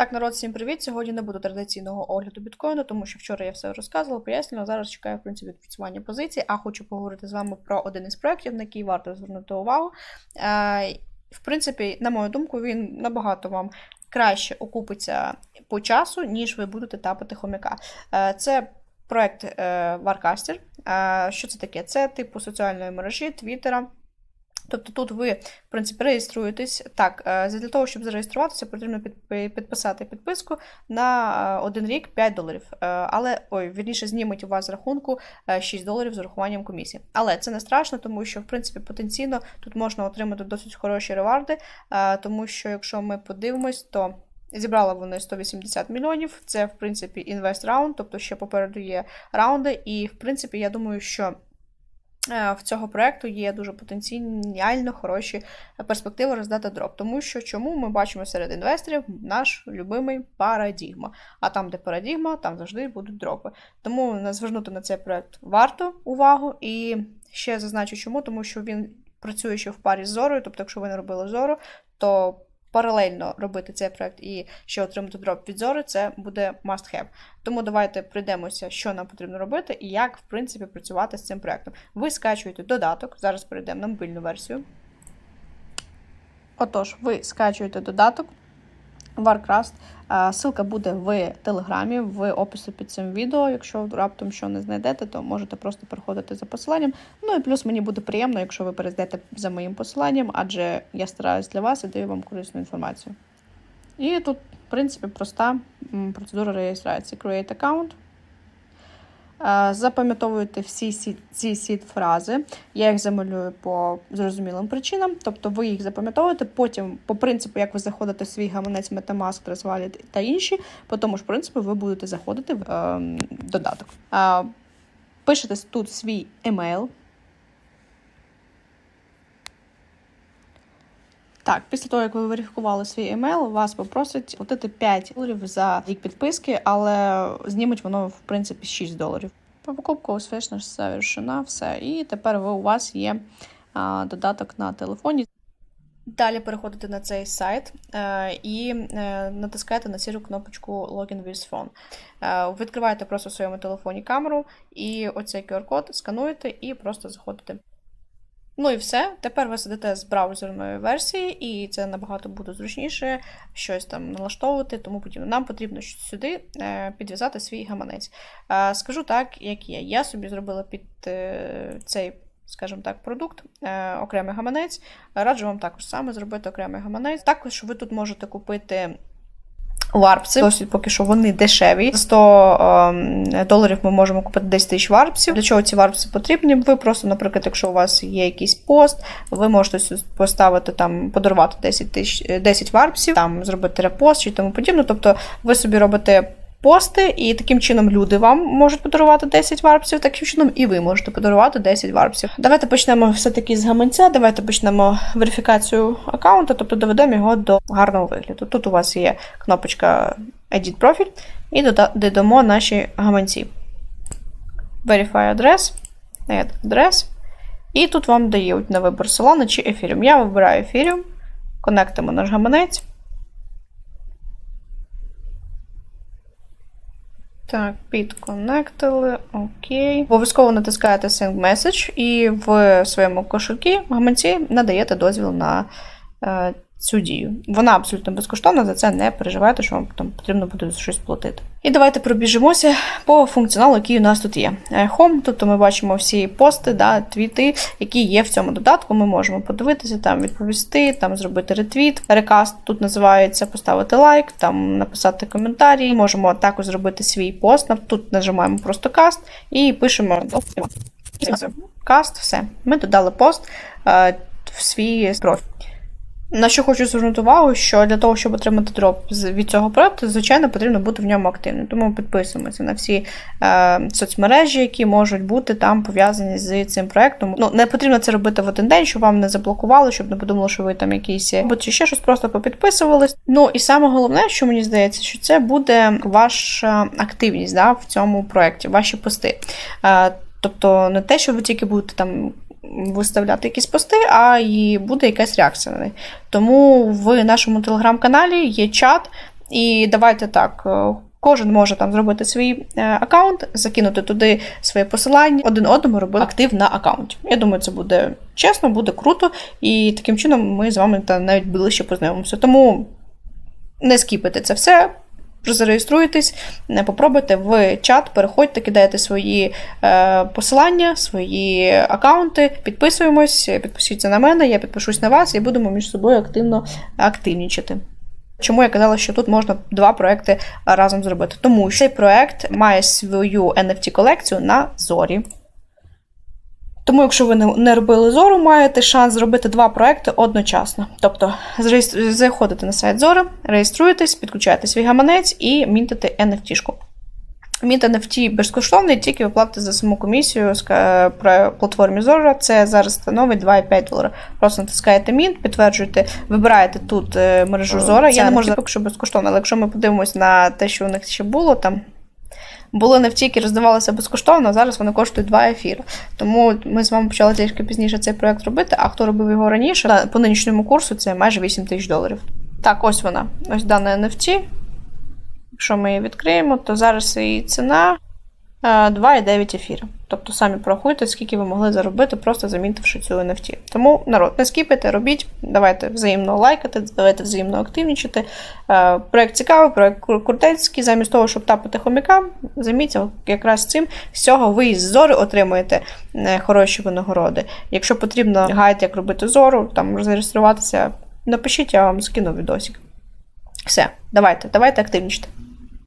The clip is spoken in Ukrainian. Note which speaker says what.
Speaker 1: Так, народ, всім привіт. Сьогодні не буде традиційного огляду біткоїну, тому що вчора я все розказувала, пояснювала. Зараз чекаю в принципі відпрацювання позицій, а хочу поговорити з вами про один із проєктів, на який варто звернути увагу. Е, в принципі, на мою думку, він набагато вам краще окупиться по часу, ніж ви будете тапати хомяка. Е, це проєкт е, Warcaster. Що це таке? Це типу соціальної мережі, Твіттера. Тобто тут ви, в принципі, реєструєтесь. Так, е, для того, щоб зареєструватися, потрібно підпи- підписати підписку на е, один рік 5 доларів. Е, Але ой, вірніше, знімуть у вас з рахунку е, 6 доларів з урахуванням комісії. Але це не страшно, тому що в принципі потенційно тут можна отримати досить хороші реварди, тому що якщо ми подивимось, то. Зібрали вони 180 мільйонів. Це, в принципі, інвест раунд, тобто ще попереду є раунди. І, в принципі, я думаю, що в цього проекту є дуже потенціально хороші перспективи роздати дроп. Тому що чому ми бачимо серед інвесторів наш любимий парадігма. А там, де парадігма, там завжди будуть дропи. Тому звернути на цей проект варто увагу. І ще зазначу, чому, тому що він працює ще в парі з зорою. Тобто, якщо ви не робили зору, то паралельно робити цей проект і ще отримати дроп від зори, це буде must have. Тому давайте прийдемося, що нам потрібно робити і як, в принципі, працювати з цим проектом. Ви скачуєте додаток. Зараз перейдемо на мобільну версію. Отож, ви скачуєте додаток Warcraft. А, Ссылка буде в телеграмі, в описі під цим відео. Якщо раптом що не знайдете, то можете просто переходити за посиланням. Ну і плюс мені буде приємно, якщо ви перейдете за моїм посиланням, адже я стараюсь для вас і даю вам корисну інформацію. І тут, в принципі, проста процедура реєстрації. Create account. Е, Запам'ятовуєте всі ці сіт фрази. Я їх замалюю по зрозумілим причинам. Тобто ви їх запам'ятовуєте, потім, по принципу, як ви заходите в свій гаманець Metamask, розваліт та інші, по тому ж принципу ви будете заходити в е, додаток. Пишете тут свій емейл. Так, після того, як ви верифікували свій емейл, вас попросять платити 5 доларів за рік підписки, але знімуть воно в принципі 6 доларів. Покупка успішно завершена, все. І тепер ви у вас є а, додаток на телефоні. Далі переходите на цей сайт е, і е, натискаєте на сіру кнопочку Login with Phone. Е, відкриваєте просто в своєму телефоні камеру, і оцей QR-код скануєте і просто заходите. Ну і все. Тепер ви сидите з браузерної версії, і це набагато буде зручніше щось там налаштовувати, тому подібне. Нам потрібно сюди е, підв'язати свій гаманець. Е, Скажу так, як є. Я собі зробила під е, цей, скажімо так, продукт окремий гаманець. Раджу вам також саме зробити окремий гаманець. Також ви тут можете купити. Варпси, досить поки що вони дешеві. За 100 ем, доларів ми можемо купити 10 тисяч варпсів. Для чого ці варпси потрібні? Ви просто, наприклад, якщо у вас є якийсь пост, ви можете поставити там, подарувати 10 тисяч 10 варпсів, там зробити репост чи тому подібне. Тобто ви собі робите. Пости, і таким чином люди вам можуть подарувати 10 варпсів, таким чином і ви можете подарувати 10 варпсів. Давайте почнемо все-таки з гаманця. Давайте почнемо верифікацію аккаунта, тобто доведемо його до гарного вигляду. Тут у вас є кнопочка Edit профіль і додамо наші гаманці. Verify address, Add address. І тут вам дають на вибір Solana чи Ethereum. Я вибираю Ethereum, конектимо наш гаманець. Так, підконектили, окей. Обов'язково натискаєте Sync Message і в своєму кошельку гаманці надаєте дозвіл на е, цю дію. Вона абсолютно безкоштовна, за це не переживайте, що вам там потрібно буде щось платити. І давайте пробіжимося по функціоналу, який у нас тут є. Е, Home, тобто ми бачимо всі пости, да, твіти, які є в цьому додатку. Ми можемо подивитися, там відповісти, там зробити ретвіт. Рекаст тут називається поставити лайк, там написати коментарі. Можемо також зробити свій пост. Тут нажимаємо просто каст і пишемо каст, все. Ми додали пост е, в свій профіль. На що хочу звернути увагу, що для того, щоб отримати дроп від цього проекту, звичайно, потрібно бути в ньому активним. Тому підписуємося на всі е, соцмережі, які можуть бути там пов'язані з цим проектом. Ну, не потрібно це робити в один день, щоб вам не заблокували, щоб не подумали, що ви там якісь або чи ще щось просто попідписувались. Ну і саме головне, що мені здається, що це буде ваша активність да, в цьому проекті, ваші пости. Е, тобто не те, що ви тільки будете там виставляти якісь пости, а і буде якась реакція на них. Тому в нашому телеграм-каналі є чат, І давайте так. е, Кожен може там зробити свій е, аккаунт, закинути туди своє посилання, один одному робити актив на аккаунті. Я думаю, це буде чесно, буде круто, і таким чином ми з вами та навіть ближче познайомимося. Тому не скіпайте це все. Зареєструйтесь, не попробуйте в чат, переходьте, кидайте свої е, посилання, свої аккаунти, підписуємось, підпишіться на мене, я підпишусь на вас і будемо між собою активно активнічити. Чому я казала, що тут можна два проекти разом зробити? Тому що цей проект має свою NFT-колекцію на зорі. Тому, якщо ви не- робили зору, маєте шанс зробити два проекти одночасно. Тобто заходите на сайт Зора, реєструєтесь, підключаєте свій гаманець і мінтите NFT-шку. Мінт NFT безкоштовний, тільки ви платите за саму комісію про платформі Zora. Це зараз становить 2,5 долара. Просто натискаєте Мінт, підтверджуєте, вибираєте тут е, мережу Zora. Я не можу що безкоштовно, але якщо ми подивимось на те, що у них ще було там. Були які роздавалися безкоштовно, а зараз вони коштують 2 ефіри. Тому ми з вами почали трішки пізніше цей проект робити, а хто робив його раніше, по нинішньому курсу це майже 8 тисяч доларів. Так, ось вона. Ось дана NFT. Якщо ми її відкриємо, то зараз її ціна 2,9 ефіра. Тобто самі порахуйте, скільки ви могли заробити, просто замінивши цю NFT. Тому народ, не скіпайте, робіть, давайте взаємно лайкати, давайте взаємно активнічати. Е, Проект цікавий, проект крутецький. Замість того, щоб тапати хомяка, займіться якраз цим. З цього ви із зори отримуєте е, хороші винагороди. Якщо потрібно гайд, як робити зору, там зареєструватися, напишіть, я вам скину відосик. Все, давайте, давайте активнічте.